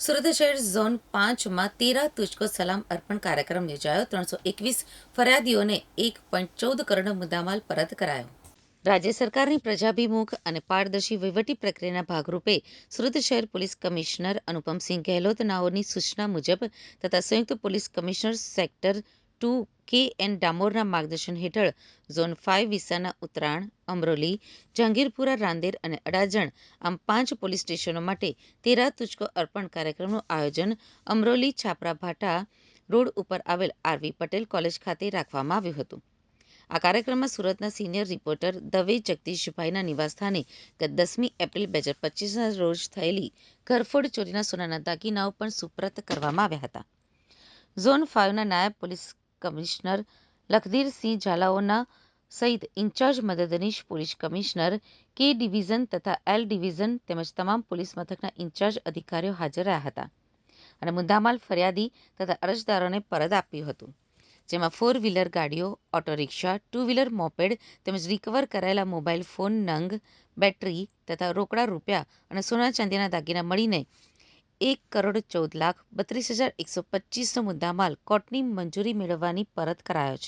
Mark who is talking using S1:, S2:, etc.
S1: સુરત શહેર ઝોન પાંચમાં તેરા તુજકો સલામ અર્પણ કાર્યક્રમ યોજાયો. ત્રણસો એકવીસ ફરિયાદીઓને એક પોઈન્ટ ચૌદ કરોડ મુદ્દામાલ પરત કરાયો. રાજ્ય સરકારની પ્રજાભિમુખ અને પારદર્શી વહીવટી પ્રક્રિયાના ભાગરૂપે સુરત શહેર પોલીસ કમિશનર અનુપમસિંહ ગેહલોત નાઓની સૂચના મુજબ તથા સંયુક્ત police commissioner sector two K N ડામોરના માર્ગદર્શન હેઠળ ઝોન ફાઇવ વિસ્તારના ઉત્તરાણ અમરોલી, જહાંગીરપુરા, રાંદેર અને અડાજણ આમ પાંચ પોલીસ સ્ટેશનો માટે તેરા તુજકો અર્પણ કાર્યક્રમનું આયોજન અમરોલી છાપરા ભાટા રોડ ઉપર આવેલ આરવી પટેલ કોલેજ ખાતે રાખવામાં આવ્યું હતું. આ કાર્યક્રમમાં સુરતના સિનિયર રિપોર્ટર દવે જગદીશભાઈના નિવાસસ્થાને ગત દસમી એપ્રિલ બે હજાર પચીસના રોજ થયેલી ઘરફોડ ચોરીના સોનાના દાગીનાઓ પણ સુપ્રત કરવામાં આવ્યા હતા. ઝોન ફાઇવના નાયબ પોલીસ કમિશનર લખધીરસિંહ ઝાલાઓના સહિત ઇન્ચાર્જ મદદનીશ પોલીસ કમિશનર, કે ડિવિઝન તથા એલ ડિવિઝન તેમજ તમામ પોલીસ મથકના ઇન્ચાર્જ અધિકારીઓ હાજર રહ્યા હતા અને મુદ્દામાલ ફરિયાદી તથા અરજદારોને પરત આપ્યું હતું, જેમાં ફોર વ્હીલર ગાડીઓ, auto rickshaw, two wheeler moped તેમજ રિકવર કરાયેલા મોબાઈલ ફોન, નંગ, બેટરી તથા રોકડા રૂપિયા અને સોના ચાંદીના દાગીના મળીને એક કરોડ ચૌદ લાખ બત્રીસ હજાર એકસો પચીસનો મુદ્દામાલ કોર્ટની મંજૂરી મેળવવાની પરત કરાયો છે.